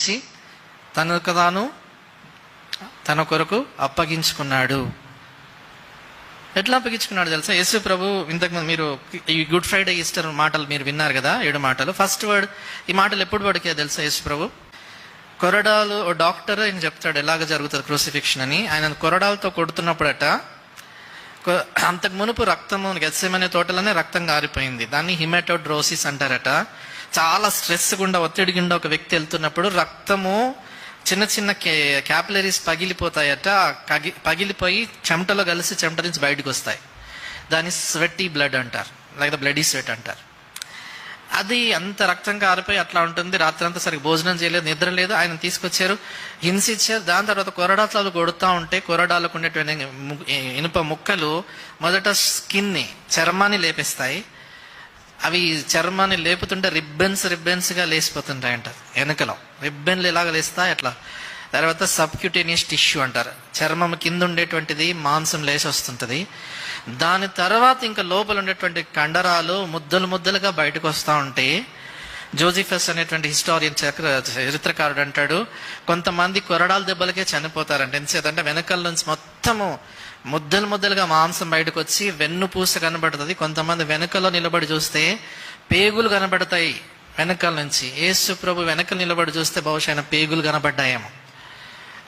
చేసి తనకు తాను తన కొరకు అప్పగించుకున్నాడు. ఎట్లా అప్పగించుకున్నాడు తెలుసా? యేసు ప్రభు ఇంతకుముందు మీరు ఈ గుడ్ ఫ్రైడే ఈస్టర్ మాటలు మీరు విన్నారు కదా ఏడు మాటలు. ఫస్ట్ వర్డ్ ఈ మాటలు ఎప్పుడు పడికే తెలుసా యేసు ప్రభు? కొరడాలు ఓ డాక్టర్ ఆయన చెప్తాడు ఎలాగ జరుగుతుంది క్రూసిఫిక్షన్ అని. ఆయన కొరడాలతో కొడుతున్నప్పుడట అంతకు మునుపు రక్తము గెత్సెమనే తోటలోనే రక్తం గారిపోయింది. దాన్ని హిమెటోడ్రోసిస్ అంటారట. చాలా స్ట్రెస్ గుండా ఒత్తిడి గుండా ఒక వ్యక్తి వెళ్తున్నప్పుడు రక్తము చిన్న చిన్న క్యాపిలరీస్ పగిలిపోతాయట. పగిలిపోయి చెమటలో కలిసి చెమట నుంచి బయటకు వస్తాయి. దాన్ని స్వెట్టి బ్లడ్ అంటారు. లేకపోతే బ్లడీ స్వెట్ అంటారు. అది అంత రక్తం కారిపోయి అట్లా ఉంటుంది. రాత్రి అంతా సరిగ్గా భోజనం చేయలేదు నిద్ర లేదు. ఆయన తీసుకొచ్చారు హింసించారు దాని తర్వాత కొరడాలు కొడుతూ ఉంటే కొరడాలకు ఉండేటువంటి ఇనుప ముక్కలు మొదట స్కిన్ని చర్మాన్ని లేపేస్తాయి. అవి చర్మాన్ని లేపుతుంటే రిబ్బన్స్ రిబ్బన్స్గా లేసిపోతుంటాయంట వెనకలో. రిబ్బన్లు ఇలాగ లేస్తాయి అట్లా తర్వాత సబ్క్యూటేనియస్ టిష్యూ అంటారు. చర్మం కింద ఉండేటువంటిది మాంసం లేచి వస్తుంటది దాని తర్వాత ఇంకా లోపల ఉండేటువంటి కండరాలు ముద్దలు ముద్దలుగా బయటకు వస్తూ ఉంటే జోజిఫస్ అనేటువంటి హిస్టారియన్ చక్ర చరిత్రకారుడు అంటాడు కొంతమంది కొరడాల దెబ్బలకే చనిపోతారంట. ఎందుచేతంటే వెనకాల నుంచి మొత్తము ముద్దలు ముద్దలుగా మాంసం బయటకు వచ్చి వెన్ను పూస కనబడుతుంది. కొంతమంది వెనకలో నిలబడి చూస్తే పేగులు కనబడతాయి వెనకాల నుంచి. యేసు ప్రభు వెనక నిలబడి చూస్తే బహుశా పేగులు కనబడ్డాయేమో.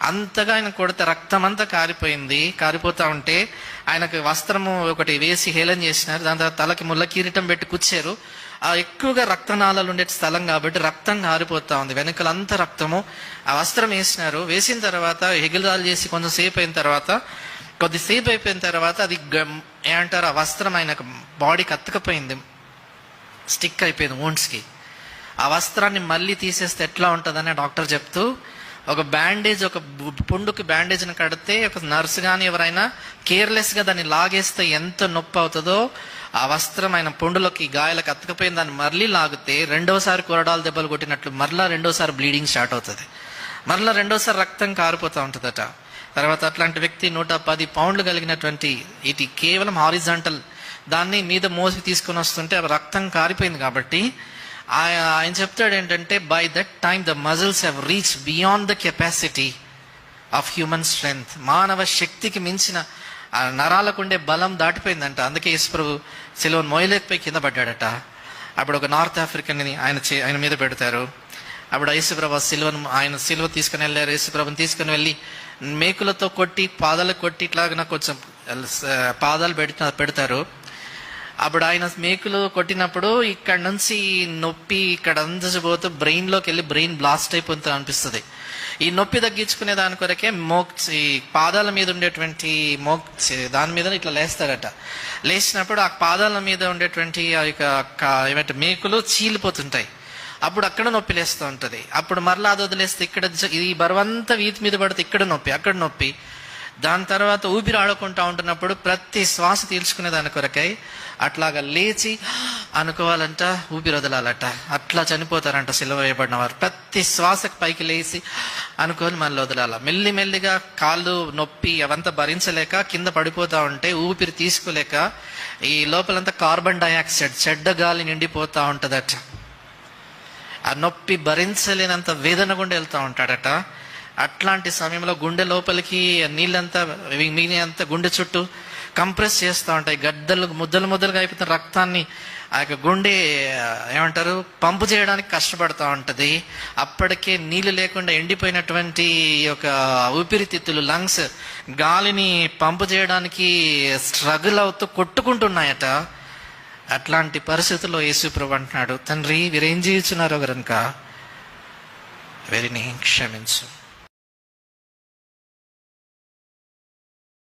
అంతగా ఆయన కొడితే రక్తం అంతా కారిపోయింది. కారిపోతా ఉంటే ఆయనకు వస్త్రము ఒకటి వేసి హేళన చేసినారు. దాని తర్వాత తలకి ముళ్ళ కిరీటం పెట్టి కూర్చారు. ఆ ఎక్కువగా రక్తనాళాలు ఉండే స్థలం కాబట్టి రక్తం కారిపోతా ఉంది. వెనకలంతా రక్తము. ఆ వస్త్రం వేసినారు. వేసిన తర్వాత ఎగిలాలు చేసి కొంచెం సేపు అయిన తర్వాత కొద్దిసేపు అయిపోయిన తర్వాత అది గమ్- ఏమంటారు? ఆ వస్త్రం ఆయనకు బాడీకి అత్తకపోయింది స్టిక్ అయిపోయింది ఓన్స్కి ఆ వస్త్రాన్ని మళ్ళీ తీసేస్తే ఎట్లా ఉంటుందని డాక్టర్ చెప్తూ ఒక బ్యాండేజ్ ఒక పుండుకి బ్యాండేజ్ని కడితే ఒక నర్స్ కానీ ఎవరైనా కేర్లెస్గా దాన్ని లాగేస్తే ఎంత నొప్పి అవుతుందో ఆ వస్త్రం ఆయన పుండులోకి గాయాలకు అతకపోయిన దాన్ని మళ్ళీ లాగితే రెండోసారి కొరడాలు దెబ్బలు కొట్టినట్లు మరలా రెండోసారి బ్లీడింగ్ స్టార్ట్ అవుతుంది. మరలా రెండోసారి రక్తం కారిపోతూ ఉంటుందట. తర్వాత అట్లాంటి వ్యక్తి నూట పది పౌండ్లు కలిగినటువంటి ఇది కేవలం హారిజాంటల్ దాన్ని మీద మోసి తీసుకొని వస్తుంటే రక్తం కారిపోయింది కాబట్టి ఆయన చెప్తాడు ఏంటంటే by that time the muscles have reach beyond the capacity of human strength మానవ శక్తికి మించిన ఆ నరాలకు ఉండే బలం దాటిపోయిందంట. అందుకే యేసుప్రభు సిలువను మోయలేకపోయి కింద పడ్డాడట. అప్పుడు ఒక నార్త్ ఆఫ్రికాని ఆయన చే- ఆయన మీద పెడతారు. అప్పుడు యేసుప్రభు సిల్వను ఆయన సిలువ తీసుకుని వెళ్ళారు. యేసుప్రభుని తీసుకుని వెళ్ళి మేకులతో కొట్టి పాదాలు కొట్టి ఇట్లాగా కొంచెం పాదాలు పెడతా పెడతారు. అప్పుడు ఆయన మేకులు కొట్టినప్పుడు ఇక్కడ నుంచి నొప్పి ఇక్కడ అందకపోతూ బ్రెయిన్లోకి వెళ్ళి బ్రెయిన్ బ్లాస్ట్ అయిపోతుంది అనిపిస్తుంది. ఈ నొప్పి తగ్గించుకునే దాని కొరకే మోక్ ఈ పాదాల మీద ఉండేటువంటి మోక్ దాని మీద ఇట్లా లేస్తారట. లేచినప్పుడు ఆ పాదాల మీద ఉండేటువంటి ఆ యొక్క ఏమంటే మేకులు చీలిపోతుంటాయి. అప్పుడు అక్కడ నొప్పి లేస్తూ ఉంటుంది. అప్పుడు మరలా అది వదిలేస్తే ఇక్కడ ఈ బరువంతా వీతి మీద పడితే ఇక్కడ నొప్పి అక్కడ నొప్పి. దాని తర్వాత ఊపిరి ఆడుకుంటా ఉంటున్నప్పుడు ప్రతి శ్వాస తీల్చుకునే దాని కొరకై అట్లాగా లేచి అనుకోవాలంట ఊపిరి వదలాలట. అట్లా చనిపోతారంట సిలువ వేయబడిన వారు. ప్రతి శ్వాసకు పైకి లేచి అనుకొని మళ్ళీ వదలాల. మెల్లి మెల్లిగా కాళ్ళు నొప్పి అవంతా భరించలేక కింద పడిపోతా ఉంటే ఊపిరి తీసుకోలేక ఈ లోపలంతా కార్బన్ డైఆక్సైడ్ చెడ్డ గాలి నిండిపోతా ఉంటుందట. ఆ నొప్పి భరించలేనంత వేదన గుండా వెళ్తూ ఉంటాడట. అట్లాంటి సమయంలో గుండె లోపలికి నీళ్ళంతా మిగిలినంత గుండె చుట్టూ కంప్రెస్ చేస్తూ ఉంటాయి. గడ్డలు ముద్దలు ముద్దలుగా అయిపోతున్న రక్తాన్ని ఆ యొక్క గుండె ఏమంటారు పంపు చేయడానికి కష్టపడుతూ ఉంటుంది. అప్పటికే నీళ్ళు లేకుండా ఎండిపోయినటువంటి ఒక యొక్క ఊపిరితిత్తులు లంగ్స్ గాలిని పంపు చేయడానికి స్ట్రగుల్ అవుతూ కొట్టుకుంటున్నాయట. అట్లాంటి పరిస్థితుల్లో యేసుప్రభు అంటున్నాడు తండ్రి వీరేం జీవిస్తున్నారో గనుక వీరిని క్షమించు.